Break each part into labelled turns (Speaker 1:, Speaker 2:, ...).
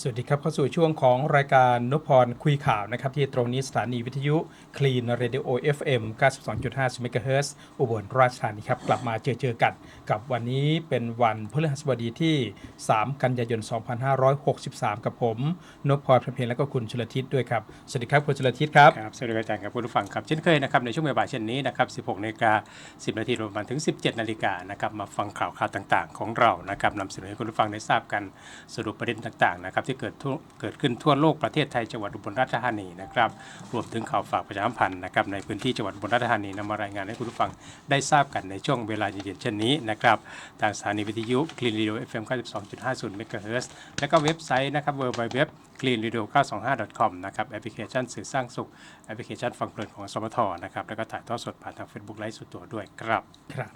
Speaker 1: สวัสดีครับ เข้าสู่ช่วงของรายการนพพรคุยข่าวนะครับ ที่ตรงนี้สถานีวิทยุคลีนเรดิโอ FM 92.5 MHz อุบลราชธานีครับ กลับมาเจอเจอกัน กับวันนี้เป็นวันพฤหัสบดีที่ 3 กันยายน 2563 กับผมนพพรพระเพลและก็คุณชลทิศด้วยครับ สวัสดีครับคุณชลทิศครับ
Speaker 2: ครับสวัสดีอาจารย์ครับคุณผู้ฟังครับเช่นเคยนะครับในช่วงบ่ายเช่นนี้นะครับ 16นาฬิกา10นาทีรวมมาถึง 17นาฬิกานะครับมาฟังข่าวข่าวต่างๆ ของเรานะครับนำเสนอให้คุณผู้ฟังได้ทราบกันสรุปประเด็นต่างๆนะครับที่เกิดเกิดขึ้นทั่วโลกประเทศไทยจังหวัดอุบลราชธานีนะครับรวมถึงข่าวฝากประชาสัมพันธ์นะครับในพื้นที่จังหวัดอุบลราชธานีนำมารายงานให้คุณผู้ฟังได้ทราบกันในช่วงเวลาเย็นๆเช่นนี้นะครับทางสถานีวิทยุคลีนรีดิโอ FM 92.50เมกะเฮิรตซ์และก็เว็บไซต์นะครับ www cleanradio925.com นะครับแอปพลิเคชันสื่อสร้างสุขแอปพลิเคชันฟังเพลินของสมทนะครับแล้วก็ถ่ายทอดสดผ่านทาง Facebook ไลฟ์สุดตัวด้วยครับ
Speaker 1: ครับ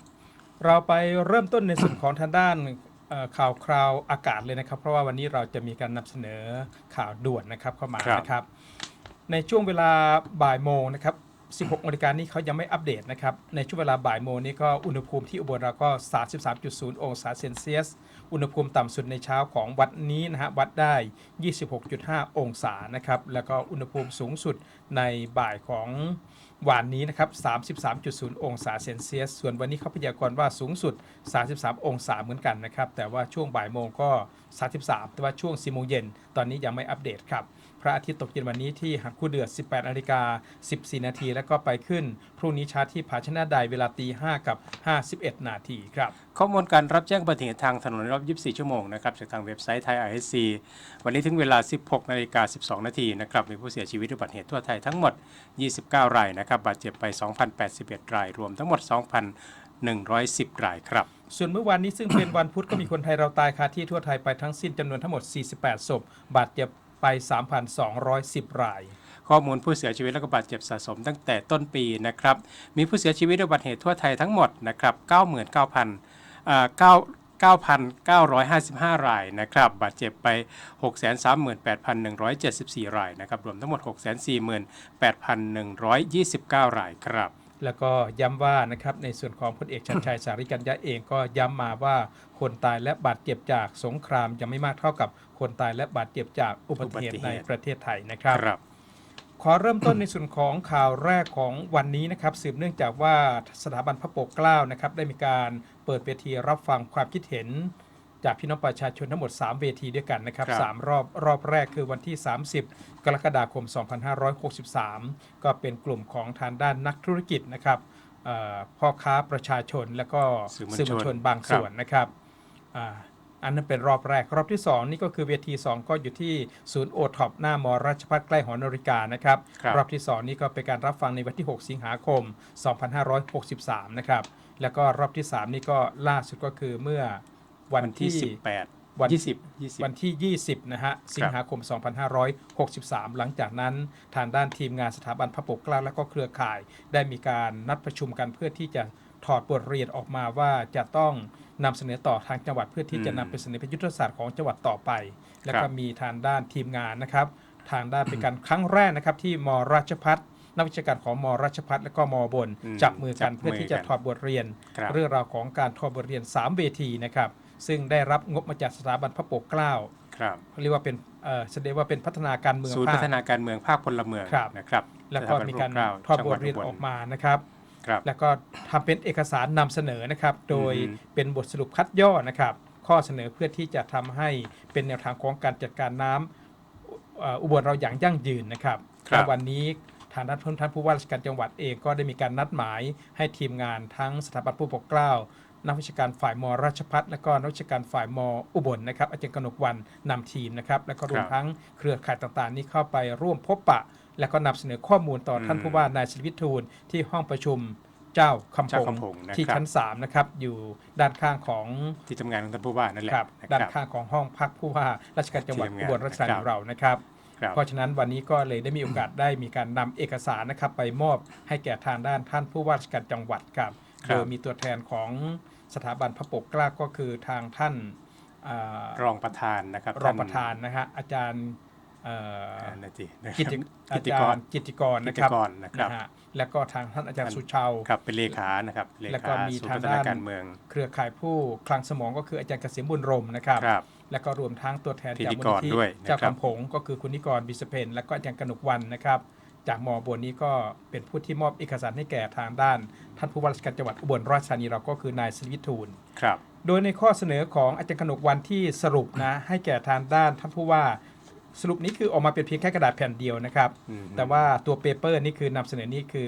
Speaker 1: เราไปเริ่มต้นในส่วนของทางด้าน ข่าวคราวอากาศเลยนะครับ เพราะว่าวันนี้เราจะมีการนำเสนอข่าวด่วนนะครับเข้ามา
Speaker 2: ครับ
Speaker 1: นะครับ ในช่วงเวลาบ่ายโมงนะครับ 16นาฬิกานี้เขายังไม่อัปเดตนะครับ ในช่วงเวลาบ่ายโมงนี้ก็อุณหภูมิที่อุบลเราก็ 33.0 องศาเซนเซียส อุณหภูมิต่ำสุดในเช้าของวัดนี้นะฮะวัดได้ 26.5 องศานะครับ แล้วก็อุณหภูมิสูงสุดในบ่ายของ วานนี้นะครับ 33.0 องศาเซนเซียส ส่วนวันนี้เขาพยากรณ์ว่าสูงสุด 33 องศาเหมือนกันนะครับ แต่ว่าช่วงบ่ายโมงก็ 33 แต่ว่าช่วง4โมงเย็น ตอนนี้ยังไม่อัปเดตครับ พระอาทิตย์ตกเย็นวันนี้ที่หักคู่เดือด 18นาฬิกา14 นาที แล้วก็ไปขึ้น พรุ่งนี้เช้าที่ผาชนะใดเวลาตี5กับ 51 นาทีครับ
Speaker 2: ข้อมูลการรับแจ้งอุบัติเหตุทางถนนในรอบ 24 ชั่วโมงนะครับจากทางเว็บไซต์ไทย ISC วันนี้ถึงเวลา 16นาฬิกา12 นาทีนะครับมีผู้เสียชีวิตอุบัติเหตุทั่วไทยทั้งหมด 29 รายนะครับบาดเจ็บไป 2,081 ราย รวมทั้งหมด 2,110 รายครับ
Speaker 1: ส่วนเมื่อวานนี้ซึ่งเป็นวันพุธก็มีคนไทยเราตายคาที่ทั่วไทยไปทั้งสิ้นจำนวนทั้งหมด 48 ศพ บาดเจ็บ ไป 3,210 ราย
Speaker 2: ข้อมูลผู้เสียชีวิตและก็บาดเจ็บสะสมตั้งแต่ต้นปีนะครับ มีผู้เสียชีวิตด้วยอุบัติเหตุทั่วไทยทั้งหมดนะครับ99,000อ่า9 9,955 รายนะครับ บาดเจ็บไป 638,174 รายนะครับ รวมทั้งหมด 648,129 รายครับ
Speaker 1: แล้วก็ย้ำว่านะครับในส่วนของพลเอกชัดชัยสาริกัญญะเองก็ย้ำมาว่าคนตายและบาดเจ็บจากสงครามยังไม่มากเท่ากับคนตายและบาดเจ็บจากอุบัติเหตุ
Speaker 2: อุบัติเหตุ
Speaker 1: ในประเทศไทยนะครับ
Speaker 2: ครับ
Speaker 1: ขอเริ่มต้นในส่วนของข่าวแรกของวันนี้นะครับสืบเนื่องจากว่าสถาบันพระปกเกล้านะครับได้มีการเปิดเวทีรับฟังความคิดเห็น จากพี่น้องประชาชนทั้งหมด 3 เวทีด้วยกันนะครับ
Speaker 2: ครับ
Speaker 1: สามรอบรอบแรกคือวันที่ 30 กรกฎาคม 2563 ก็เป็นกลุ่มของทางด้านนักธุรกิจนะครับเอ่อพ่อค้าประชาชนและก็
Speaker 2: สื่อมวลชน
Speaker 1: สื่อมวลชนบางส่วนนะครับอ่าอันนั้นเป็นรอบแรก รอบที่ 2 นี่ก็คือเวที 2 ก็อยู่ที่ศูนย์โอท็อปหน้ามอราชพัฒใกล้หอนาฬิกานะครับ
Speaker 2: ครับ
Speaker 1: รอบที่ 2 นี่ก็เป็นการรับฟังในวันที่ 6 สิงหาคม 2563 นะครับ แล้วก็รอบที่ 3 นี่ก็ล่าสุดก็คือเมื่อ วัน
Speaker 2: วันที่
Speaker 1: ที่
Speaker 2: 18
Speaker 1: วัน
Speaker 2: 20 20
Speaker 1: วันที่ 20 นะฮะ สิงหาคม 2563 หลังจากนั้น ทางด้านทีมงานสถาบันพระปกเกล้าและก็เครือข่าย ได้มีการนัดประชุมกันเพื่อที่จะถอดบทเรียนออกมาว่าจะต้องนำเสนอต่อทางจังหวัดเพื่อที่จะ
Speaker 2: อืม
Speaker 1: นำไปเสนอเป็นยุทธศาสตร์ของจังหวัดต่อไป แล้ว
Speaker 2: ครั
Speaker 1: ก็
Speaker 2: บ
Speaker 1: มีทางด้านทีมงานนะครับ ทางด้านเป็นการครั้งแรกนะครับที่มราชพัฒนักวิชาการของมราชพัฒและก็มบน
Speaker 2: อืม
Speaker 1: จับมือกัน
Speaker 2: จับมือ
Speaker 1: เพื่อที่จะ
Speaker 2: กัน
Speaker 1: ถอดบทเรียน
Speaker 2: ครับ
Speaker 1: เรื่องราวของการถอดบทเรียน 3 เวทีนะครับ ซึ่งได้รับงบมาจากสถาบันพระปกเกล้า
Speaker 2: ครับ
Speaker 1: เขาเรียกว่าเป็นเอ่อแสดงว่าเป็นพัฒนาการเมือง
Speaker 2: ศูนย์
Speaker 1: ภา
Speaker 2: พั
Speaker 1: ค
Speaker 2: ฒนาการเมืองภาคพลเมือง
Speaker 1: ครับ
Speaker 2: นะครับ
Speaker 1: แล้วก็มีการ
Speaker 2: สถบัน
Speaker 1: ถอด
Speaker 2: จัง
Speaker 1: บ
Speaker 2: หวั
Speaker 1: ทเรียน
Speaker 2: บล
Speaker 1: ออกมานะครับ
Speaker 2: ครับ
Speaker 1: แล้วก็ทำเป็นเอกสารนำเสนอนะครับ โดย
Speaker 2: อือฮึ
Speaker 1: เป็นบทสรุปคัดย่อนะครับ ข้อเสนอเพื่อที่จะทำให้เป็นแนวทางของการจัดการน้ำเอ่ออุบลเราอย่างยั่งยืนนะครับ
Speaker 2: ครับ
Speaker 1: และวันนี้ทางด้านท่านผู้ว่าราชการจังหวัดเองก็ได้มีการนัดหมายให้ทีมงานทั้งสถาบันผู้ปกเกล้า นักวิชาการฝ่ายมราชพัฒและก็นักวิชาการฝ่ายมอุบลนะครับอาจารย์กนกวันนำทีมนะครับแล้วก็รวม
Speaker 2: ครับ
Speaker 1: ทั้งเครือข่ายต่างๆ นี้เข้าไปร่วมพบปะ แล้วก็นำเสนอข้อมูลต่ออ
Speaker 2: ม
Speaker 1: ท่านผู้ว่านายชลิวิทูลที่ห้องประชุมเจ้าคำพ
Speaker 2: เจ้างคำพงนะครับ
Speaker 1: ที่ชั้น3นะครับอยู่ด้านข้างของ
Speaker 2: ที่ทำงานของท่านผู้ว่านั่นแหละ
Speaker 1: ครับ
Speaker 2: นะ
Speaker 1: ด้าน
Speaker 2: ครับ
Speaker 1: ข้างของห้องพักผู้ว่าราชการจังหวัด
Speaker 2: ที่ทำงาน
Speaker 1: อุบลราชธานี
Speaker 2: นะครับ
Speaker 1: ของเรานะครับ
Speaker 2: ครับ
Speaker 1: เพราะฉะนั้นวันนี้ก็เลยได้มีโอกาสได้มีการนำเอกสารนะครับไปมอบให้แก่ทางด้านท่านผู้ว่าราชการจังหวัดครับ
Speaker 2: ครั
Speaker 1: โด
Speaker 2: บ
Speaker 1: ยมีตัวแทนของสถาบันพระปกเกล้าก็คือทางท่านอ่าร
Speaker 2: องประธานนะครับ
Speaker 1: รองประธานนะฮะอาจารย์เอ่อ
Speaker 2: อ่านาทีนะค
Speaker 1: กิ
Speaker 2: รับ
Speaker 1: ติ
Speaker 2: กิ
Speaker 1: อา
Speaker 2: ติ
Speaker 1: จาก
Speaker 2: ร
Speaker 1: รกิติกร
Speaker 2: กิ
Speaker 1: นะ
Speaker 2: ติ
Speaker 1: ครับ
Speaker 2: กรนะครับ
Speaker 1: นะฮะแล้วก็ทางท่านอาจารย์สุชาว
Speaker 2: ครับเป็นเลขานะครับเล
Speaker 1: แล้วก็
Speaker 2: ขา
Speaker 1: มี
Speaker 2: ศูนย์
Speaker 1: ทาง
Speaker 2: พัฒนา
Speaker 1: ด้าน
Speaker 2: การเมือง
Speaker 1: เครือข่ายผู้คลังสมองก็คืออาจารย์เกษมบุญรมนะครับ
Speaker 2: ครับ
Speaker 1: แล้วก็รวมทั้งตัวแทน
Speaker 2: พิ
Speaker 1: จาก
Speaker 2: ธี
Speaker 1: มู
Speaker 2: ก
Speaker 1: ล
Speaker 2: ร
Speaker 1: นิธิ
Speaker 2: ด้วยนะครับ
Speaker 1: เจ้าคำผงก็คือคุณนิกรบิสเพนและก็อาจารย์กนกวันนะครับ จากมอบนนี้ก็เป็นผู้ที่มอบเอกสารให้แก่ทางด้าน ท่านผู้ว่าราชการจังหวัดอุบลราชธานีเราก็คือนายสวิทูล
Speaker 2: ครับ
Speaker 1: โดยในข้อเสนอของอาจารย์กนกวันที่สรุปนะให้แก่ทางด้านท่านผู้ว่าสรุปนี้คือออกมาเป็นเพียงแค่กระดาษแผ่นเดียวนะครับ
Speaker 2: อืม
Speaker 1: แต่ว่าตัวเปเปอร์นี่คือนำเสนอนี่คือ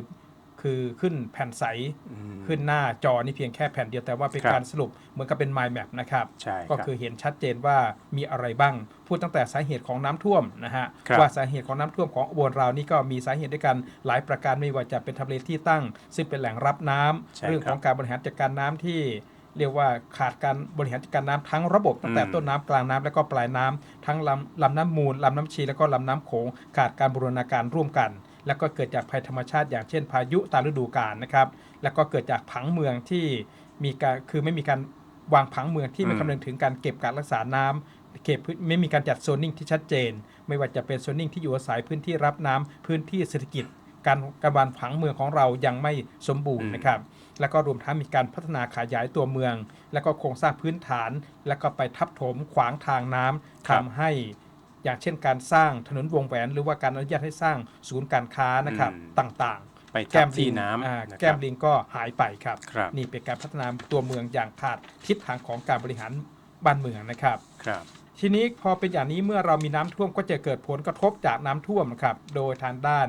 Speaker 1: คือขึ้นแผ่นใส
Speaker 2: อืม
Speaker 1: ขึ้นหน้าจอนี่เพียงแค่แผ่นเดียวแต่ว่าเป็น
Speaker 2: ครับ
Speaker 1: การสรุปเหมือนกับเป็น mind map นะครับ
Speaker 2: ใช่
Speaker 1: ก็
Speaker 2: รับ
Speaker 1: คือเห็นชัดเจนว่ามีอะไรบ้าง พูดตั้งแต่สาเหตุของน้ำท่วมนะฮะ
Speaker 2: ครับ
Speaker 1: ว่าสาเหตุของน้ำท่วมของอุบลเรานี่ก็มีสาเหตุด้วยกันหลายประการไม่ว่าจะเป็นทำเลที่ตั้ง ซึ่งเป็นแหล่งรับน้ำ
Speaker 2: ใช่
Speaker 1: เรื่องของการบริหารจัดการน้ำที่เรียกว่าขาดการบริหารจัดการน้ำทั้งระบบตั้งแต่
Speaker 2: อืม
Speaker 1: ต้นน้ำกลางน้ำและก็ปลายน้ำทั้งลำลำน้ำมูลลำน้ำชี แล้วก็ลำน้ำโขงขาดการบูรณาการร่วมกัน แล้วก็เกิดจากภัยธรรมชาติ อย่างเช่นพายุตามฤดูกาลนะครับ แล้วก็เกิดจากผังเมืองที่มีการคือไม่มีการวางผังเมืองที่ไม่
Speaker 2: อืม
Speaker 1: คำนึงถึงการเก็บการรักษาน้ำเก็บพื้นไม่มีการจัดโซนนิ่งที่ชัดเจน ไม่ว่าจะเป็นโซนนิ่งที่อยู่อาศัยพื้นที่รับน้ำพื้นที่เศรษฐกิจ การการวางผังเมืองของเรายังไม่สมบูรณ์
Speaker 2: อืม
Speaker 1: นะครับ แล้วก็รวมทั้งมีการพัฒนาขยายตัวเมือง แล้วก็โครงสร้างพื้นฐาน แล้วก็ไปทับถมขวางทางน้ำ
Speaker 2: ครั
Speaker 1: ทำ
Speaker 2: บ
Speaker 1: ให้ อย่างเช่นการสร้างถนนวงแหวน หรือว่าการอนุญาตให้สร้างศูนย์การค้านะครับ
Speaker 2: อืม
Speaker 1: ต่าง
Speaker 2: ไป
Speaker 1: ๆ
Speaker 2: แก้ม
Speaker 1: ลิ
Speaker 2: ที่
Speaker 1: ง
Speaker 2: น้ำ
Speaker 1: อ่า
Speaker 2: นะครับ
Speaker 1: แก้มลิงก็หายไปครับ
Speaker 2: ครับ
Speaker 1: นี่เป็นการพัฒนาตัวเมืองอย่างขาดทิศทางของการบริหารบ้านเมืองนะครับ
Speaker 2: ครับ
Speaker 1: ทีนี้พอเป็นอย่างนี้เมื่อเรามีน้ำท่วมก็จะเกิดผลกระทบจากน้ำท่วมนะครับ โดยทางด้าน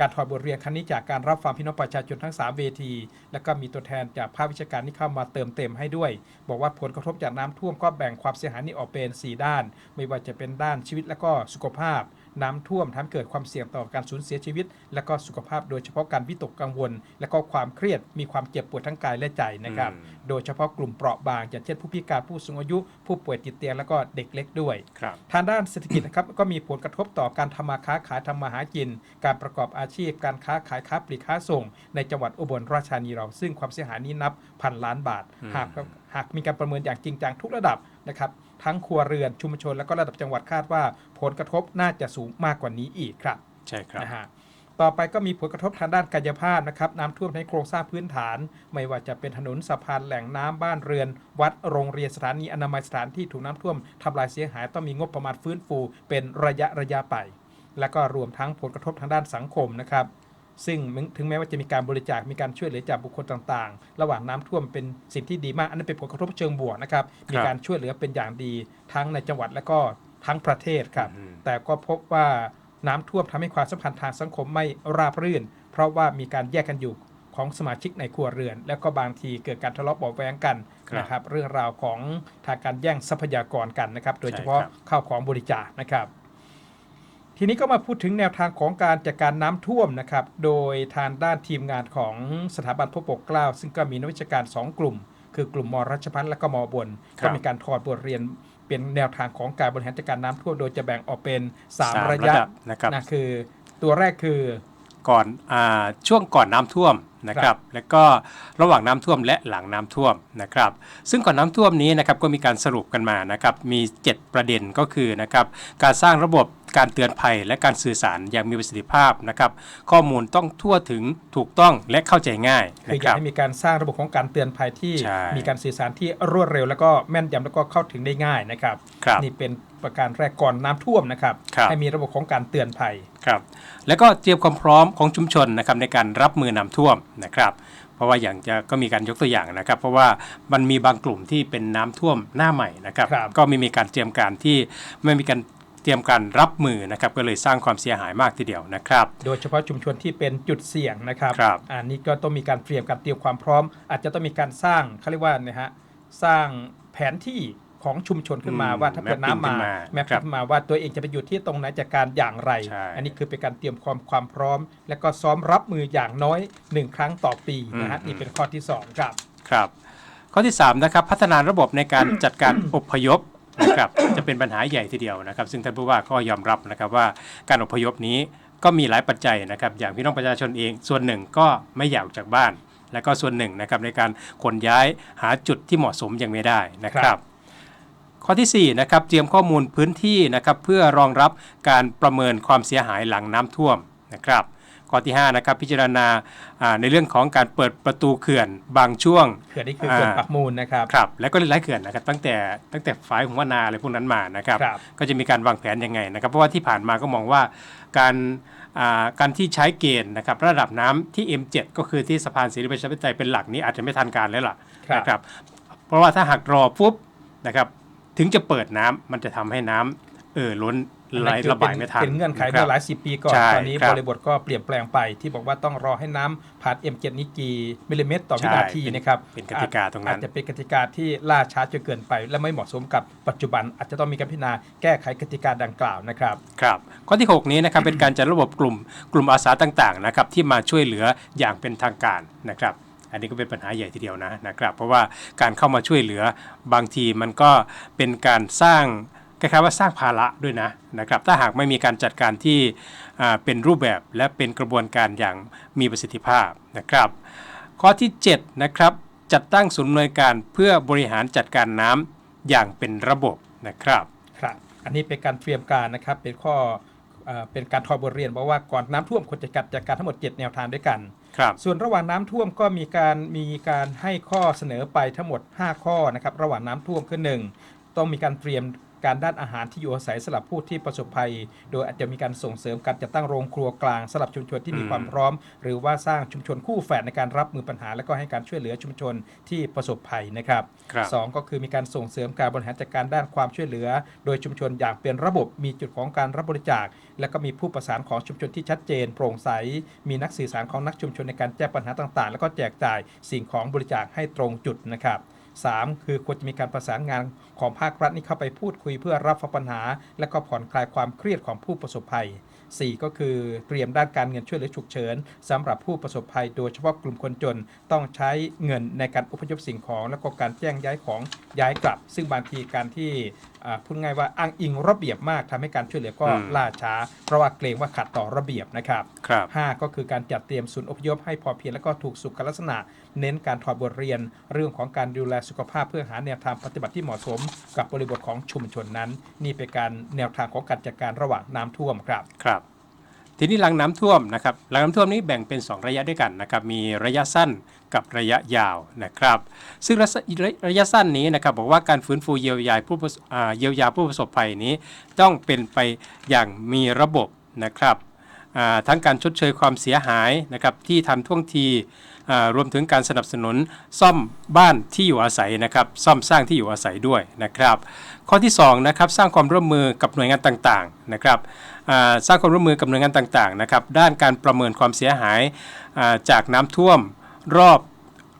Speaker 1: การถอดบทเรียนครั้งนี้จากการรับฟังพี่น้องประชาชนทั้ง 3 เวที และก็มีตัวแทนจากภาควิชาการที่เข้ามาเติมเต็มให้ด้วย บอกว่าผลกระทบจากน้ำท่วมก็แบ่งความเสียหายนี้ออกเป็น 4 ด้าน ไม่ว่าจะเป็นด้านชีวิตและก็สุขภาพ น้ำท่วมทำให้เกิดความเสี่ยงต่อการสูญเสียชีวิต และก็สุขภาพโดยเฉพาะการวิตกกังวล และก็ความเครียดมีความเจ็บปวดทั้งกายและใจนะครับ
Speaker 2: อืม
Speaker 1: โดยเฉพาะกลุ่มเปราะบางอย่างเช่นผู้พิการผู้สูงอายุ ผู้ป่วยติดเตียงแล้วก็เด็กเล็กด้วย
Speaker 2: ครับ
Speaker 1: ทางด้านเศรษฐกิจนะครับก็มีผลกระทบต่อการทำมาค้าขายทำมาหากิน การประกอบอาชีพ การค้าขายค้าปลีกค้าส่ง ในจังหวัดอุบลราชธานีเราซึ่งความเสียหายนี้นับพันล้านบาท
Speaker 2: อืม
Speaker 1: หากหากมีการประเมินอย่างจริงจังทุกระดับนะครับ ทั้งครัวเรือนชุมชน และก็ระดับจังหวัดคาดว่า ผลกระทบน่าจะสูงมากกว่านี้อีกครับ
Speaker 2: ใช่ครับ
Speaker 1: นะฮะต่อไปก็มีผลกระทบทางด้านกายภาพนะครับน้ำท่วมในโครงสร้างพื้นฐาน ไม่ว่าจะเป็นถนนสะพานแหล่งน้ำบ้านเรือน วัดโรงเรียนสถานีอนามัยสถานที่ถูกน้ำท่วมทำลายเสียหายต้องมีงบประมาณฟื้นฟู เป็นระยะระยะไป และก็รวมทั้งผลกระทบทางด้านสังคมนะครับ ซึ่งถึงแม้ว่าจะมีการบริจาค มีการช่วยเหลือจากบุคคลต่างๆ ระหว่างน้ำท่วมเป็นสิ่งที่ดีมาก อันนั้นเป็นผลกระทบเชิงบวกนะครับ มีการช่วยเหลือเป็นอย่างดีทั้งในจังหวัดและก็ทั้งประเทศครับ
Speaker 2: อืม
Speaker 1: แต่ก็พบว่าน้ำท่วมทำให้ความสัมพันธ์ทางสังคมไม่ราบรื่น เพราะว่ามีการแยกกันอยู่ของสมาชิกในครัวเรือน แล้วก็บางทีเกิดการทะเลาะเบาะแว้งกัน
Speaker 2: ครับ
Speaker 1: นะครับ เรื่องราวของทางการแย่งทรัพยากรกันนะครับ โดยเฉพาะ
Speaker 2: ใช่ครับ
Speaker 1: ข้าวของบริจาคนะครับ ทีนี้ก็มาพูดถึงแนวทางของการจัดการน้ำท่วมนะครับ โดยทางด้านทีมงานของสถาบันพระปกเกล้า ซึ่งก็มีนักวิชาการ 2 กลุ่ม คือกลุ่มมรัชพัฒน์และก็มบน
Speaker 2: ครับ
Speaker 1: ก็มีการถอดบทเรียนเป็นแนวทางของการบริหารจัดการน้ำท่วม โดยจะแบ่งออกเป็น
Speaker 2: สาม
Speaker 1: 3ระ
Speaker 2: ระ
Speaker 1: ยะ
Speaker 2: ดับนะครับ
Speaker 1: นะคือ ตัวแรกคือ
Speaker 2: ก่อนอ่าช่วงก่อนน้ำท่วมนะค
Speaker 1: ครั
Speaker 2: รับ
Speaker 1: บ
Speaker 2: แล้วก็ระหว่างน้ำท่วมและหลังน้ำท่วมนะครับ ซึ่งก่อนน้ำท่วมนี้นะครับก็มีการสรุปกันมานะครับมี 7 ประเด็นก็คือนะครับการสร้างระบบ การเตือนภัย และการสื่อสารอย่างมีประสิทธิภาพนะครับ ข้อมูลต้องทั่วถึงถูกต้องและเข้าใจง่าย
Speaker 1: คือ
Speaker 2: นะ
Speaker 1: อ
Speaker 2: ค
Speaker 1: ยาก
Speaker 2: รับ
Speaker 1: ให้มีการสร้างระบบของการเตือนภัยที่
Speaker 2: ใช่
Speaker 1: มีการสื่อสารที่รวดเร็ว แล้วก็แม่นยำแล้วก็เข้าถึงได้ง่ายนะครับ
Speaker 2: ครับ
Speaker 1: นี่เป็นประการแรกก่อนน้ำท่วมนะครับ
Speaker 2: ครับ
Speaker 1: ให้มีระบบของการเตือนภัย
Speaker 2: ครับ แล้วก็เตรียมความพร้อมของชุมชนนะครับในการรับมือน้ำท่วมนะครับเพราะว่าอย่างจะก็มีการยกตัวอย่างนะครับ เพราะว่ามันมีบางกลุ่มที่เป็นน้ำท่วมหน้าใหม่นะครับ
Speaker 1: ครับ
Speaker 2: ก็ไม่มีการเตรียมการที่ไม่มีการ เตรียมการรับมือนะครับก็เลยสร้างความเสียหายมากทีเดียวนะครับ
Speaker 1: โดยเฉพาะชุมชนที่เป็นจุดเสี่ยงนะครับ
Speaker 2: ครับ
Speaker 1: อันนี้ก็ต้องมีการเตรียมการเตรียมความพร้อม อาจจะต้องมีการสร้างเขาเรียกว่านะฮะสร้างแผนที่ของชุมชนขึ้นมา
Speaker 2: อืม
Speaker 1: ว่าถ้าเกิดน้ำ
Speaker 2: mapping
Speaker 1: มา
Speaker 2: ขึ้นมา
Speaker 1: แมป
Speaker 2: ครับ
Speaker 1: ขึ้นมาว่าตัวเองจะไปอยู่ที่ตรงไหนจากการอย่างไร
Speaker 2: ใช่
Speaker 1: อันนี้คือเป็นการเตรียมความความพร้อม และก็ซ้อมรับมืออย่างน้อยหนึ่งครั้งต่อปีนะฮะ
Speaker 2: อืม
Speaker 1: นี่เป็นข้อที่สองครับ
Speaker 2: ครับ ข้อที่3นะครับพัฒนาระบบในการจัดการอพยพ นะครับจะเป็นปัญหาใหญ่ทีเดียวนะครับ ซึ่งท่านผู้ว่าก็ยอมรับนะครับว่าการอพยพนี้ก็มีหลายปัจจัยนะครับ อย่างพี่น้องประชาชนเองส่วนหนึ่งก็ไม่อยากออกจากบ้าน และก็ส่วนหนึ่งนะครับในการขนย้ายหาจุดที่เหมาะสมยังไม่ได้นะค
Speaker 1: ครั
Speaker 2: รับ
Speaker 1: บ
Speaker 2: ข้อที่4นะครับเตรียมข้อมูลพื้นที่นะครับเพื่อรองรับการประเมินความเสียหายหลังน้ำท่วมนะครับ ข้อที่5นะครับพิจารณาอ่าในเรื่องของการเปิดประตูเขื่อนบางช่วง
Speaker 1: เขื่อนนี่คือเขื่อน
Speaker 2: อ่า
Speaker 1: ปักมูลนะครับ
Speaker 2: ครับแล้วก็หลายๆเขื่อนนะครับตั้งแต่ตั้งแต่ฝายหัวนาอะไรพวกนั้นมานะครับ
Speaker 1: ครับ
Speaker 2: ก็จะมีการวางแผนยังไงนะครับ เพราะว่าที่ผ่านมาก็มองว่าการอ่าการที่ใช้เกณฑ์นะครับระดับน้ำที่ M7 ก็คือที่สะพานศรีประชาธิปไตยเป็นหลักนี้อาจจะไม่ทันการแล้วล่ะ
Speaker 1: ครับ
Speaker 2: นะครับเพราะว่าถ้าหากรอปุ๊บนะครับถึงจะเปิดน้ำมันจะทำให้น้ำเอ่อล้น ไหล
Speaker 1: นั่นคือ
Speaker 2: ระบายไม่ทัน
Speaker 1: เป็นเงื่อนไข
Speaker 2: ค
Speaker 1: เมื่
Speaker 2: รั
Speaker 1: อบหลายสิบปีก่อน
Speaker 2: ใช่
Speaker 1: ตอนนี้
Speaker 2: ครับ
Speaker 1: บริบทก็เปลี่ยนแปลงไปที่บอกว่าต้องรอให้น้ำผ่าน M7 นี้กี่มิลลิเมตร ต่อวินาที
Speaker 2: ใช่เป็น
Speaker 1: นะครับ
Speaker 2: เป็นกติกาตรงนั้น
Speaker 1: อาจจะเป็นกติกาที่ล่าช้าจนเกินไป และไม่เหมาะสมกับปัจจุบัน อาจจะต้องมีการพิจารณาแก้ไขกติกาดังกล่าวนะครับ
Speaker 2: ครับข้อที่ 6 นี้นะครับเป็นการจัดระบบกลุ่มกลุ่มอาสาต่างๆนะครับที่มาช่วยเหลืออย่างเป็นทางการนะครับอันนี้ก็เป็นปัญหาใหญ่ทีเดียวนะนะครับ เพราะว่าการเข้ามาช่วยเหลือบางทีมันก็เป็นการสร้าง คล้ายๆว่าสร้างภาระด้วยนะนะครับถ้าหากไม่มีการจัดการที่อ่าเป็นรูปแบบและเป็นกระบวนการอย่างมีประสิทธิภาพนะครับ ข้อที่7นะครับจัดตั้งศูนย์อำนวยการเพื่อบริหารจัดการน้ำอย่างเป็นระบบนะครับ
Speaker 1: ครับอันนี้เป็นการเตรียมการนะครับเป็นข้อเอ่อเป็นการทอบทเรียนบอกว่าก่อนน้ำท่วมควรจะจัดจัดการทั้งหมด 7 แนวทางด้วยกัน
Speaker 2: ครับ
Speaker 1: ส่วนระหว่างน้ำท่วมก็มีการมีการให้ข้อเสนอไปทั้งหมด 5 ข้อนะครับระหว่างน้ำท่วมคือหนึ่งต้องมีการเตรียม การด้านอาหารที่อยู่อาศัยสำหรับผู้ที่ประสบภัย โดยอาจจะมีการส่งเสริมการจัดตั้งโรงครัวกลางสำหรับชุมชนที่มี
Speaker 2: อืม
Speaker 1: ความพร้อม หรือว่าสร้างชุมชนคู่แฝดในการรับมือปัญหา และก็ให้การช่วยเหลือชุมชนที่ประสบภัยนะครับ
Speaker 2: ครับ
Speaker 1: สองก็คือมีการส่งเสริมการบริหารจัดการด้านความช่วยเหลือ โดยชุมชนอย่างเป็นระบบมีจุดของการรับบริจาค และก็มีผู้ประสานของชุมชนที่ชัดเจน โปร่งใส มีนักสื่อสารของนักชุมชนในการแก้ปัญหาต่างๆ แล้วก็แจกจ่ายสิ่งของบริจาคให้ตรงจุดนะครับ สามคือควรจะมีการประสานงานของภาครัฐนี่เข้าไปพูดคุยเพื่อรับฟังปัญหา และก็ผ่อนคลายความเครียดของผู้ประสบภัย 4 ก็คือเตรียมด้านการเงินช่วยเหลือฉุกเฉินสำหรับผู้ประสบภัย โดยเฉพาะกลุ่มคนจนต้องใช้เงินในการอพยพสิ่งของ และก็การแจ้งย้ายของ ย้ายกลับ ซึ่งบางทีการที่อ่าพูดง่ายว่าอ้างอิงระเบียบมากทำให้การช่วยเหลือก็
Speaker 2: อืม
Speaker 1: ล่าช้า เพราะว่าเกรงว่าขัดต่อระเบียบนะครับ
Speaker 2: ครับ
Speaker 1: 5ก็คือการจัดเตรียมศูนย์อพยพให้พอเพียงและก็ถูกสุขลักษณะ เน้นการถอดบทเรียน เรื่องของการดูแลสุขภาพเพื่อหาแนวทางปฏิบัติที่เหมาะสม กับบริบทของชุมชนนั้น นี่เป็นการแนวทางของการจัดการระหว่างน้ำท่วมครับ
Speaker 2: ครับ ทีนี้หลังน้ำท่วมนะครับหลังน้ำท่วมนี้แบ่งเป็น 2 ระยะด้วยกันนะครับมีระยะสั้นกับระยะยาวนะครับ ซึ่งระระระยะสั้นนี้นะครับบอกว่าการฟื้นฟูเยียวยาผู้ประสอ่าเยียวยาผู้ประสบภัยนี้ ต้องเป็นไปอย่างมีระบบนะครับทั้งการชดเชยความเสียหายนะครับที่ทันท่วงทีรวมถึงการสนับสนุนซ่อมบ้านที่อยู่อาศัยนะครับซ่อมสร้างที่อยู่อาศัยด้วยนะครับ ข้อที่2นะครับสร้างความร่วมมือกับหน่วยงานต่างๆนะครับ สร้างความร่วมมือกับหน่วยงานต่างๆนะครับด้านการประเมินความเสียหายาจากน้ำท่วมรอบ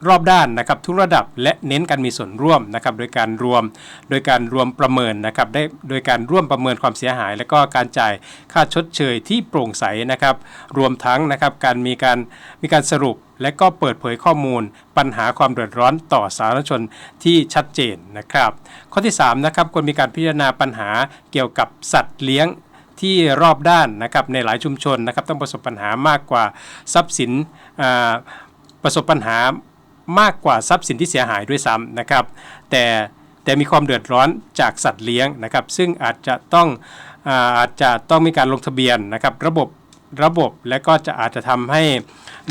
Speaker 2: รอบด้านนะครับทุกระดับและเน้นการมีส่วนร่วมนะครับโดยการรวมโดยการรวมประเมินนะครับได้โดยการร่วมประเมินความเสียหาย และก็การจ่ายค่าชดเชยที่โปร่งใสนะครับรวมทั้งนะครับการมีการมีการสรุป และก็เปิดเผยข้อมูล ปัญหาความเดือดร้อนต่อสาธารณชนที่ชัดเจนนะครับ ข้อที่3นะครับควรมีการพิจารณาปัญหาเกี่ยวกับสัตว์เลี้ยง ที่รอบด้านนะครับในหลายชุมชนนะครับต้องประสบปัญหามากกว่าทรัพย์สินอ่าประสบปัญหามากกว่าทรัพย์สินที่เสียหายด้วยซ้ำนะครับ แต่แต่มีความเดือดร้อนจากสัตว์เลี้ยงนะครับ ซึ่งอาจจะต้องอาอาจจะต้องมีการลงทะเบียนนะครับ ระบบระบบและก็จะอาจจะทำให้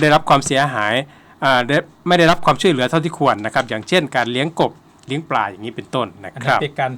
Speaker 2: ได้รับความเสียหายอ่าไม่ได้รับความช่วยเหลือเท่าที่ควรนะครับ อย่างเช่น การเลี้ยงกบ เลี้ยงปลาอย่างนี้เป็นต้นนะครับ
Speaker 1: เป็นการ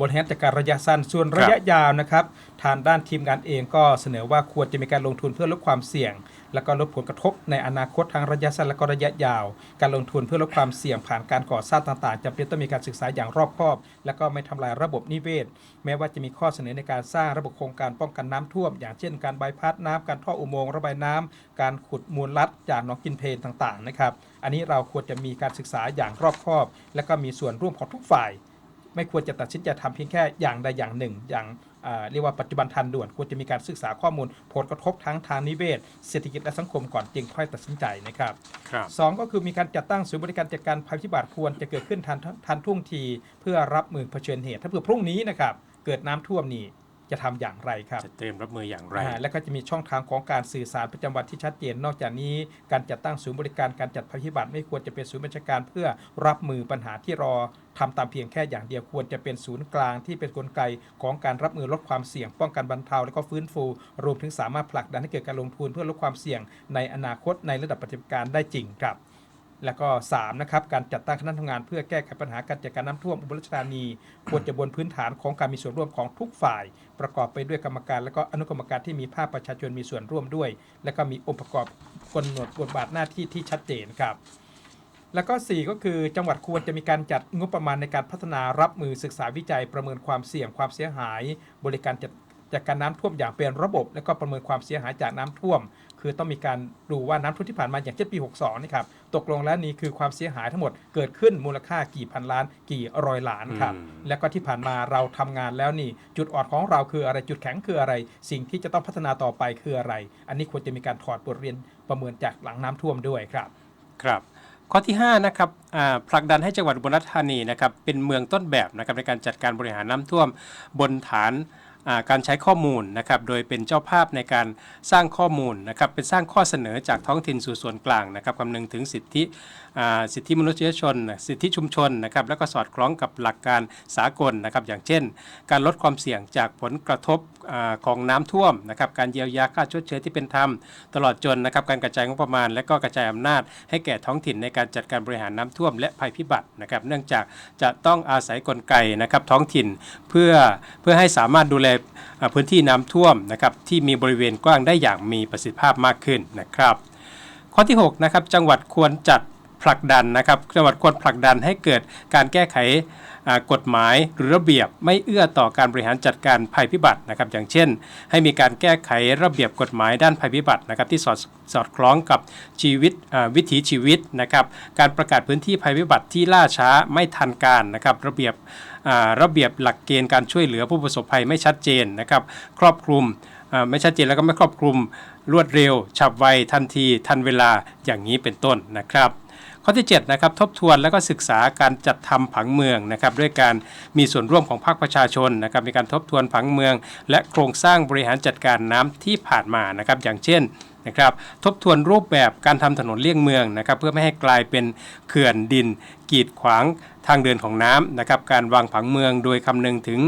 Speaker 1: บริหารจัดการระยะสั้นส่วนระยะยาวนะครับ ทางด้านทีมงานเองก็เสนอว่าควรจะมีการลงทุนเพื่อลดความเสี่ยง และก็ลดผลกระทบในอนาคตทางระยะสั้นและก็ระยะยาว การลงทุนเพื่อลดความเสี่ยงผ่านการก่อสร้างต่างๆจำเป็นต้องมีการศึกษาอย่างรอบคอบ และก็ไม่ทำลายระบบนิเวศ แม้ว่าจะมีข้อเสนอในการสร้างระบบโครงการป้องกันน้ำท่วม อย่างเช่น การบายพาสน้ำการท่ออุโมงค์ระบายน้ำการขุดมูลลัดจากหนองกินเพลนต่างๆนะครับ อันนี้เราควรจะมีการศึกษาอย่างรอบคอบ และก็มีส่วนร่วมของทุกฝ่าย ไม่ควรจะตัดสินใจทำเพียงแค่อย่างใดอย่างหนึ่ง อย่างอ่าเรียกว่าปัจจุบันทันด่วนควรจะมีการศึกษาข้อมูลผลกระทบทั้งทางนิเวศเศรษฐกิจและสังคมก่อนจึงค่อยตัดสินใจนะครับ
Speaker 2: ครับ
Speaker 1: สองก็คือมีการจัดตั้งศูนย์บริการจัดการภัยพิบัติควรจะเกิดขึ้นทันทันท่วงที เพื่อรับมือเผชิญเหตุ ถ้าเผื่อพรุ่งนี้นะครับเกิดน้ำท่วมนี่ จะทำอย่างไรครับ
Speaker 2: จะเตรียมรับมืออย่างไร
Speaker 1: อ่าแล้วก็จะมีช่องทางของการสื่อสารประจำวันที่ชัดเจน นอกจากนี้การจัดตั้งศูนย์บริการการจัดภัยพิบัติไม่ควรจะเป็นศูนย์บัญชาการเพื่อรับมือปัญหาที่รอทำตามเพียงแค่อย่างเดียวควรจะเป็นศูนย์กลางที่เป็นกลไกของการรับมือลดความเสี่ยง ป้องกันบรรเทาและก็ฟื้นฟู รวมถึงสามารถผลักดันให้เกิดการลงทุนเพื่อลดความเสี่ยงในอนาคตในระดับปฏิบัติการได้จริงครับ แล้วก็3นะครับการจัดตั้งคณะทำงานเพื่อแก้ไขปัญหาการจัดการน้ำท่วมอุบลราชธานีควรจะบนพื้นฐานของการมีส่วนร่วมของทุกฝ่าย ประกอบไปด้วยกรรมการและก็อนุกรรมการที่มีภาคประชาชนมีส่วนร่วมด้วย และก็มีองค์ประกอบกำหนดบทบาทหน้าที่ที่ชัดเจนครับ แล้วก็ 4 ก็คือจังหวัดควรจะมีการจัดงบประมาณในการพัฒนารับมือศึกษาวิจัยประเมินความเสี่ยงความเสียหาย บริการจัดจากการน้ำท่วมอย่างเป็นระบบ และก็ประเมินความเสียหายจากน้ำท่วม คือต้องมีการดูว่าน้ำท่วมที่ผ่านมาอย่างเช่นปี 62นี่ครับ ตกลงแล้วนี่คือความเสียหายทั้งหมดเกิดขึ้นมูลค่ากี่พันล้าน กี่ร้อยล้านครับ
Speaker 2: อืม
Speaker 1: แล้วก็ที่ผ่านมาเราทำงานแล้วนี่ จุดอ่อนของเราคืออะไรจุดแข็งคืออะไร สิ่งที่จะต้องพัฒนาต่อไปคืออะไร อันนี้ควรจะมีการถอดบทเรียนประเมินจากหลังน้ำท่วมด้วยครับ
Speaker 2: ครับข้อที่5นะครับอ่าผลักดันให้จังหวัดอุบลราชธานีนะครับเป็นเมืองต้นแบบนะครับในการจัดการบริหารน้ำท่วมบนฐานอ่า การใช้ข้อมูลนะครับโดยเป็นเจ้าภาพในการสร้างข้อมูลนะครับเป็นสร้างข้อเสนอจากท้องถิ่นสู่ส่วนกลางนะครับคำนึงถึงสิทธิสิทธิมนุษยชน สิทธิชุมชนนะครับแล้วก็สอดคล้องกับหลักการสากลนะครับอย่างเช่น การลดความเสี่ยงจากผลกระทบอของน้ำท่วมนะครับการเยียวยาค่าชดเชยที่เป็นธรรม ตลอดจนนะครับการกระจายงบประมาณ และก็กระจายอำนาจ ให้แก่ท้องถิ่นในการจัดการบริหารน้ำท่วม และภัยพิบัตินะครับเนื่องจากจะต้องอาศัยกลไกนะครับท้องถิ่นเพื่อเพื่อให้สามารถดูแลพื้นที่น้ำท่วมนะครับที่มีบริเวณกว้างได้อย่างมีประสิทธิภาพมากขึ้นนะครับ ข้อที่6นะครับจังหวัดควรจัดผลักดันนะครับจังหวัดควรผลักดันให้เกิดการแก้ไข กฎหมายหรือระเบียบไม่เอื้อต่อการบริหารจัดการภัยพิบัตินะครับอย่างเช่น ให้มีการแก้ไขระเบียบกฎหมายด้านภัยพิบัตินะครับที่สอดสอดคล้องกับชีวิตวิถีชีวิตนะครับการประกาศพื้นที่ภัยพิบัติที่ล่าช้าไม่ทันการนะครับระเบียบระเบียบหลักเกณฑ์การช่วยเหลือผู้ประสบภัยไม่ชัดเจนนะครับครอบคลุมไม่ชัดเจนแล้วก็ไม่ครอบคลุมรวดเร็ว ฉับไวทันทีทันเวลาอย่างนี้เป็นต้นนะครับ ข้อที่7นะครับทบทวนแล้วก็ศึกษาการจัดทำผังเมืองนะครับด้วยการมีส่วนร่วมของภาคประชาชนนะครับมีการทบทวนผังเมือง และโครงสร้างบริหารจัดการน้ำที่ผ่านมานะครับอย่างเช่นนะครับทบทวนรูปแบบการทำถนนเลี่ยงเมืองนะครับเพื่อไม่ให้กลายเป็นเขื่อนดิน กีดขวางทางเดินของน้ำนะครับการวางผังเมืองโดยคำนึงถึง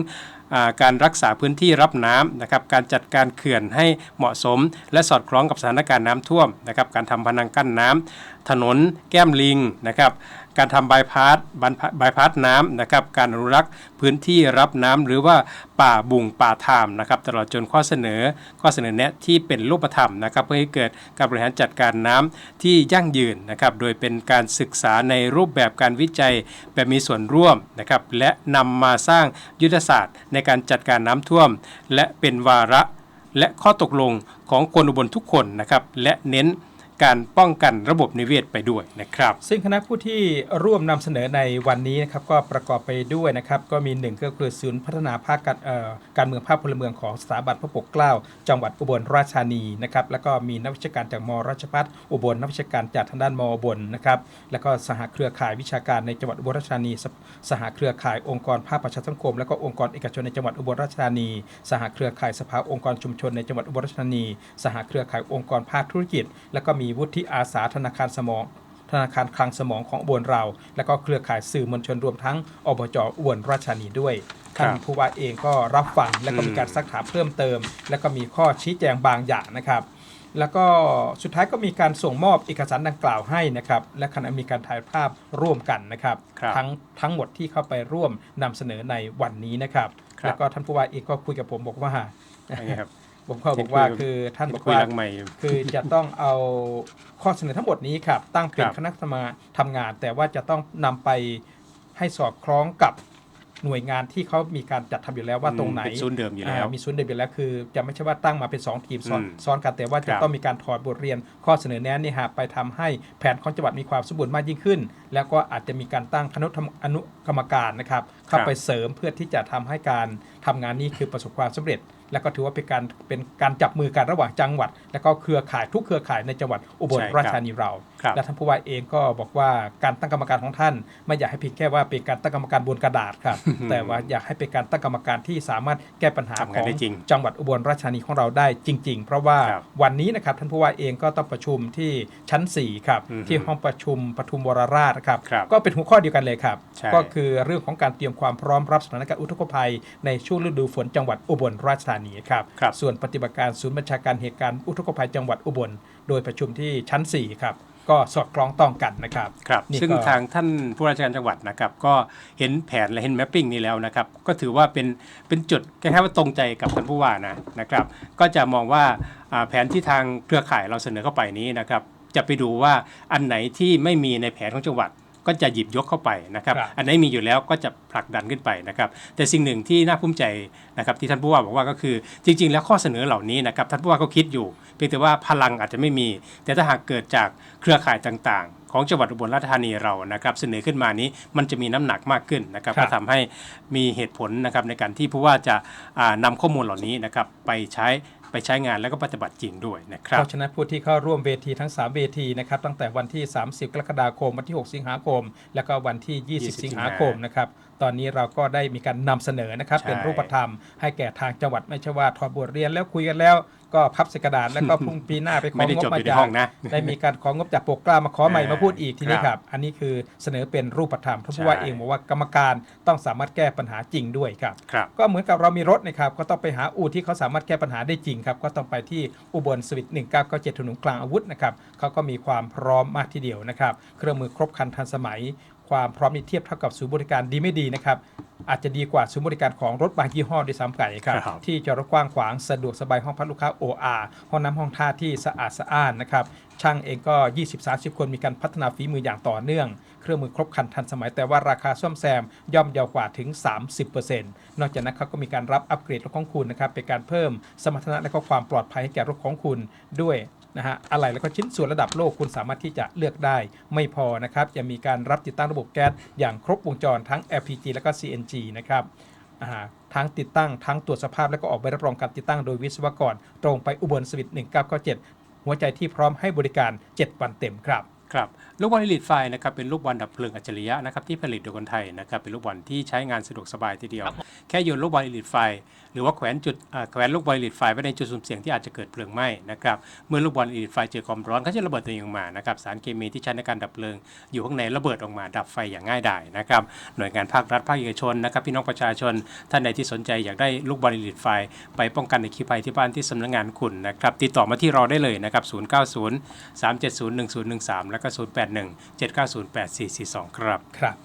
Speaker 2: การรักษาพื้นที่รับน้ำนะครับการจัดการเขื่อนให้เหมาะสม และสอดคล้องกับสถานการณ์น้ำท่วมนะครับการทำพนังกั้นน้ำ ถนนแก้มลิงนะครับการทำบายพาสบายพาสน้ำนะครับการอนุรักษ์พื้นที่รับน้ำหรือว่าป่าบุงป่าทามนะครับตลอดจนข้อเสนอข้อเสนอแนะที่เป็นรูปธรรมนะครับเพื่อให้เกิดการบริหารจัดการน้ำที่ยั่งยืนนะครับโดยเป็นการศึกษาในรูปแบบการวิจัยแบบมีส่วนร่วมนะครับและนำมาสร้างยุทธศาสตร์ในการจัดการน้ำท่วม และเป็นวาระและข้อตกลงของคนอุบลทุกคนนะครับและเน้น การป้องกันระบบนิเวศไปด้วยนะครับ
Speaker 1: ซึ่งคณะผู้ที่ร่วมนำเสนอในวันนี้นะครับก็ประกอบไปด้วยนะครับก็มีหนึ่งก็คือศูนย์พัฒนาภาคการเอ่อการเมืองภาคพลเมืองของสถาบันพระปกเกล้าจังหวัดอุบลราชธานีนะครับแล้วก็มีนักวิชาการจากมราชภัฏอุบลนักวิชาการจากทางด้านมอบลนะครับแล้วก็สหเครือข่ายวิชาการในจังหวัดอุบลราชธานีสสหเครือข่ายองค์กรภาคประชาสังคม และก็องค์กรเอกชนในจังหวัดอุบลราชธานี สหเครือข่ายสภาองค์กรชุมชนในจังหวัดอุบลราชธานี สหเครือข่ายองค์กรภาคธุรกิจ แล้วก็มีวุฒิอาสาธนาคารสมอง ธนาคารคลังสมองของอุบลเรา และก็เครือข่ายสื่อมวลชนรวมทั้งอบจอุบลราชธานีด้วย
Speaker 2: ครับ
Speaker 1: ท่านผู้ว่าเองก็รับฟังและก็มีการซักถามเพิ่มเติม และก็มีข้อชี้แจงบางอย่างนะครับแล้วก็สุดท้ายก็มีการส่งมอบเอกสารดังกล่าวให้นะครับ และขณะมีการถ่ายภาพร่วมกันนะครับ
Speaker 2: ครับ
Speaker 1: ทั้งทั้งหมดที่เข้าไปร่วมนำเสนอในวันนี้นะครับ
Speaker 2: ครับ
Speaker 1: แล้วก็ท่านผู้ว่าเองก็คุยกับผมบอกว่า
Speaker 2: อย่างนี้ครับ
Speaker 1: ผมก็บอกว่าคือท่านบอก
Speaker 2: คุย
Speaker 1: ว่า
Speaker 2: หลังใหม่
Speaker 1: คือจะต้องเอาข้อเสนอทั้งหมดนี้ครับ ตั้งเป็น
Speaker 2: ครับ
Speaker 1: คณะทำงานทำงาน แต่ว่าจะต้องนำไปให้สอดคล้องกับหน่วยงานที่เขามีการจัดทำอยู่แล้วว่าตรงไหน
Speaker 2: เป็นศูนย์เดิมอยู่แล้ว
Speaker 1: อ่ามีศูนย์เดิมอยู่แล้วคือ จะไม่ใช่ว่าตั้งมาเป็น 2 ทีมซ้อน
Speaker 2: อืม
Speaker 1: ซ้อนกันแต่ว่าจะ
Speaker 2: ครับ
Speaker 1: ต้องมีการถอดบทเรียน ข้อเสนอแนะนี่ฮะไปทำให้แผนของจังหวัดมีความสมบูรณ์มากยิ่งขึ้น แล้วก็อาจจะมีการตั้งคณะทำอนุกรรมการนะครับ เข้าไปเสริมเพื่อที่จะทำให้การทำงานนี้คือประสบความสำเร็จ แล้วก็ถือว่าเป็นการเป็นการจับมือกันระหว่างจังหวัด และก็เครือข่ายทุกเครือข่ายในจังหวัดอุบล
Speaker 2: ใช่ครับ
Speaker 1: ราชธานีเรา
Speaker 2: ครับ
Speaker 1: และท่านผู้ว่าเองก็บอกว่าการตั้งกรรมการของท่าน ไม่อยากให้เพียงแค่ว่าเป็นการตั้งกรรมการบนกระดาษครับ แต่ว่าอยากให้เป็นการตั้งกรรมการที่สามารถแก้ปัญหา
Speaker 2: ทำ
Speaker 1: ข
Speaker 2: งาน
Speaker 1: อง
Speaker 2: ได้จริง
Speaker 1: จังหวัดอุบลราชธานีของเราได้จริง ๆ เพราะว่า
Speaker 2: ครับ
Speaker 1: วันนี้นะครับท่านผู้ว่าเองก็ต้องประชุมที่ชั้น4ครับ
Speaker 2: อือฮึ
Speaker 1: ที่ห้องประชุมปทุมวรราชครับ
Speaker 2: ครับ
Speaker 1: ก็เป็นหัวข้อเดียวกันเลยครับ
Speaker 2: ใช่
Speaker 1: ก็คือเรื่องของการเตรียมความพร้อมรับสถานการณ์อุทกภัย ในช่วงฤดูฝนจังหวัดอุบลราชธานีครับ
Speaker 2: ครับ
Speaker 1: ส่วนปฏิบัติการศูนย์บัญชาการเหตุการณ์อุทกภัยจังหวัดอุบล โดยประชุมที่ชั้น 4 ครับ ก็สอดคล้องต้องกันนะครับ
Speaker 2: ครับ
Speaker 1: นี่
Speaker 2: ซึ่ง
Speaker 1: ก็
Speaker 2: ทางท่านผู้ราชการจังหวัดนะครับ ก็เห็นแผนและเห็นแมปปิ้งนี้แล้วนะครับ ก็ถือว่าเป็นเป็นจุดคล้ายๆว่าตรงใจกับท่านผู้ว่านะนะครับ ก็จะมองว่าอ่าแผนที่ทางเครือข่ายเราเสนอเข้าไปนี้นะครับ จะไปดูว่าอันไหนที่ไม่มีในแผนของจังหวัด ก็จะหยิบยกเข้าไปนะครับ
Speaker 1: ครับ
Speaker 2: อันไหนมีอยู่แล้วก็จะผลักดันขึ้นไปนะครับ แต่สิ่งหนึ่งที่น่าภูมิใจนะครับที่ท่านผู้ว่าบอกว่าก็คือจริง ๆ แล้วข้อเสนอเหล่านี้นะครับท่านผู้ว่าก็คิดอยู่ เพียงแต่ว่าพลังอาจจะไม่มี แต่ถ้าหากเกิดจากเครือข่ายต่างๆ ของจังหวัดอุบลราชธานีเรานะครับเสนอขึ้นมานี้มันจะมีน้ำหนักมากขึ้นนะครับ
Speaker 1: ครับ
Speaker 2: ก็ทำให้มีเหตุผลนะครับในการที่ผู้ว่าจะอ่านำข้อมูลเหล่านี้นะครับไปใช้ ไปใช้งานแล้วก็ปฏิบัติจริงด้วยนะครับ
Speaker 1: เพราะฉะนั้นผู้ที่เข้าร่วมเวทีทั้ง 3 เวทีนะครับตั้งแต่วันที่ 30 กรกฎาคม วันที่ 6 สิงหาคม แล้วก็วันที่ 20
Speaker 2: 20
Speaker 1: สิงหาคมนะครับ ตอนนี้เราก็ได้มีการนำเสนอนะครับ
Speaker 2: ใช่
Speaker 1: เป็นรูปธรรมให้แก่ทางจังหวัดไม่ใช่ว่าถอดบทเรียนแล้วคุยกันแล้วก็พับใส่กระดาษแล้วก็พรุ่งปีหน้าไปขอ
Speaker 2: ไม่ได้
Speaker 1: งบ
Speaker 2: จบ
Speaker 1: มา
Speaker 2: อยู่ใน
Speaker 1: จาก
Speaker 2: ห้องนะ
Speaker 1: ได้มีการของงบจากปกกล้ามาขอใหม่
Speaker 2: เออ
Speaker 1: มาพูดอีกทีนี้
Speaker 2: ครับ
Speaker 1: ครับ อันนี้คือเสนอเป็นรูปธรรมท่านผู้ว่า
Speaker 2: ใช่
Speaker 1: เองบอกว่ากรรมการต้องสามารถแก้ปัญหาจริงด้วยครับ
Speaker 2: ครับ
Speaker 1: ก็เหมือนกับเรามีรถนะครับก็ต้องไปหาอู่ที่เขาสามารถแก้ปัญหาได้จริงครับ ก็ต้องไปที่อุบลสวิต1997ถนนกลางอาวุธนะครับเขาก็มีความพร้อมมากทีเดียวนะครับ เครื่องมือครบครันทันสมัย ความพร้อมนี้เทียบเท่ากับศูนย์บริการดีไม่ดีนะครับอาจจะดีกว่าศูนย์บริการของรถบางยี่ห้อด้วยซ้ำไก่ครับ
Speaker 2: ครับ
Speaker 1: ที่จอดรถกว้างขวางสะดวกสบายห้องพักลูกค้า OR ห้องน้ำห้องท่าที่สะอาดสะอ้านนะครับช่างเองก็ 20-30 คนมีการพัฒนาฝีมืออย่างต่อเนื่อง เครื่องมือครบครันทันสมัยแต่ว่าราคาซ่อมแซมย่อมเยาวกว่าถึง 30%นอกจากนั้นเขาก็มีการรับอัปเกรดรถของคุณนะครับเป็นการเพิ่มสมรรถนะและก็ความปลอดภัยให้แก่รถของคุณด้วย นะฮะอะไรแล้วก็ชิ้นส่วนระดับโลกคุณสามารถที่จะเลือกได้ ไม่พอนะครับยังมีการรับติดตั้งระบบแก๊สอย่างครบวงจรทั้ง LPG แล้วก็ CNG นะครับทั้งติดตั้งทั้งตรวจสภาพและก็ออกใบรับรองการติดตั้งโดยวิศวกร ตรงไปอุบลสวิต1997 หัวใจที่พร้อมให้บริการ 7 วันเต็มครับ
Speaker 2: ครับลูกบอลลิดไฟนะครับเป็นลูกบอลดับเพลิงอัจฉริยะนะครับที่ผลิตโดยคนไทยนะครับเป็นลูกบอลที่ใช้งานสะดวกสบายทีเดียว แค่โยนลูกบอลลิดไฟ หรือว่าแขวนจุดแขวนลูกบอลลิดไฟไว้ในจุดสุ่มเสี่ยงที่อาจจะเกิดเพลิงไหม้นะครับเมื่อลูกบอลลิดไฟเจอความร้อนก็จะระเบิดตัวเองออกมานะครับสารเคมีที่ใช้ในการดับเพลิง อยู่ข้างในระเบิดออกมาดับไฟอย่างง่ายดายนะครับหน่วยงานภาครัฐภาคเอกชนนะครับพี่น้องประชาชนท่านใดที่สนใจอยากได้ลูกบอลลิดไฟ ไปป้องกันในคีภัยที่บ้านที่สำนักงานคุณนะครับติดต่อมาที่เราได้เลยนะครับ090 370 1013 แล้วก็081 790 8442 ครับ
Speaker 1: ครับ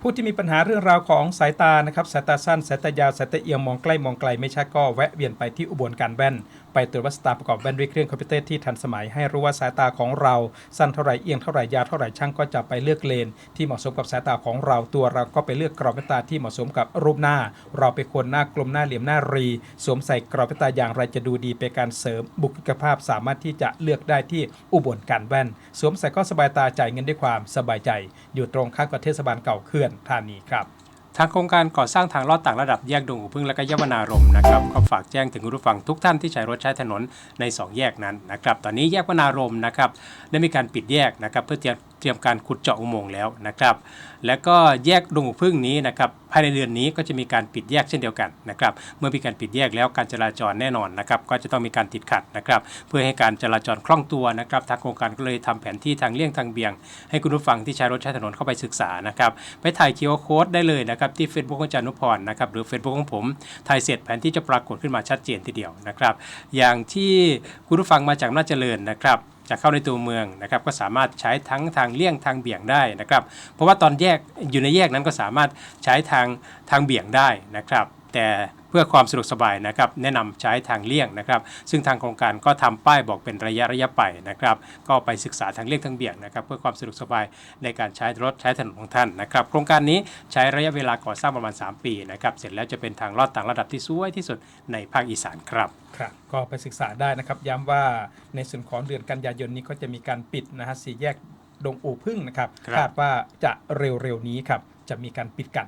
Speaker 1: ผู้ที่มีปัญหาเรื่องราวของสายตานะครับสายตาสั้นสายตายาวสายตาเอียงมองใกล้มองไกลไม่ชัดก็แวะเวียนไปที่อุบลการแว่น ไปตรวจวัดสายตาประกอบแว่นด้วยเครื่องคอมพิวเตอร์ที่ทันสมัยให้รู้ว่าสายตาของเรา สั้นเท่าไหร่เอียงเท่าไหร่ยาวเท่าไหร่ช่างก็จะไปเลือกเลน ที่เหมาะสมกับสายตาของเราตัวเราก็ไปเลือกกรอบแว่นตาที่เหมาะสมกับรูปหน้า เราเป็นคนหน้ากลมหน้าเหลี่ยมหน้ารี สวมใส่กรอบแว่นตาอย่างไรจะดูดีเป็นการเสริมบุคลิกภาพสามารถที่จะเลือกได้ที่อุบลการแว่น สวมใส่ก็สบายตาจ่ายเงินด้วยความสบายใจ อยู่ตรงข้ามกับเทศบาลเก่าเขื่อนธานีครับ
Speaker 2: ทางโครงการก่อสร้างทางลอดต่างระดับแยกดงหูพึ่งและก็ยวนารมนะครับก็ฝากแจ้งถึงผู้ฟังทุกท่านที่ใช้รถใช้ถนนใน 2 แยกนั้นนะครับ ตอนนี้แยกวนารมนะครับได้มีการปิดแยกนะครับเพื่อเตรียมเตรียมการขุดเจาะอุโมงค์แล้วนะครับ แล้วก็แยกดงหูพึ่งนี้นะครับภายในเดือนนี้ก็จะมีการปิดแยกเช่นเดียวกันนะครับ เมื่อมีการปิดแยกแล้วการจราจรแน่นอนนะครับ ก็จะต้องมีการติดขัดนะครับ เพื่อให้การจราจรคล่องตัวนะครับ ทางโครงการก็เลยทำแผนที่ทางเลี่ยงทางเบี่ยง ให้คุณผู้ฟังที่ใช้รถใช้ถนนเข้าไปศึกษานะครับ ไปถ่าย QR Code ได้เลยนะครับที่ Facebook ของจารย์นุพรนะครับหรือ Facebook ของผมถ่ายเสร็จแผนที่จะปรากฏขึ้นมาชัดเจนทีเดียวนะครับ อย่างที่คุณผู้ฟังมาจากน่าเจริญนะครับ จะเข้าในตัวเมืองนะครับก็สามารถใช้ทั้งทางเลี่ยงทางเบี่ยงได้นะครับ เพราะว่าตอนแยกอยู่ในแยกนั้นก็สามารถใช้ทางทางเบี่ยงได้นะครับ แต่ พื่อความสะดวกสบายนะครับแนะนำใช้ทางเลี่ยงนะครับ ซึ่งทางโครงการก็ทำป้ายบอกเป็นระยะระยะไปนะครับก็ไปศึกษาทางเลี่ยงทางเบี่ยงนะครับเพื่อความสะดวกสบายในการใช้รถใช้ถนนของท่านนะครับโครงการนี้ใช้ระยะเวลาก่อสร้างประมาณ 3 ปีนะครับเสร็จแล้วจะเป็นทางลอดต่างระดับที่สวยที่สุดในภาคอีสานครับ
Speaker 1: ครับก็ไปศึกษาได้นะครับย้ำว่าในส่วนของเดือนกันยายนนี้ก็จะมีการปิดนะฮะสี่แยกดงอู่พึ่งนะครับ
Speaker 2: ครับ
Speaker 1: คาดว่าจะเร็วๆนี้ครับจะมีการปิดกัน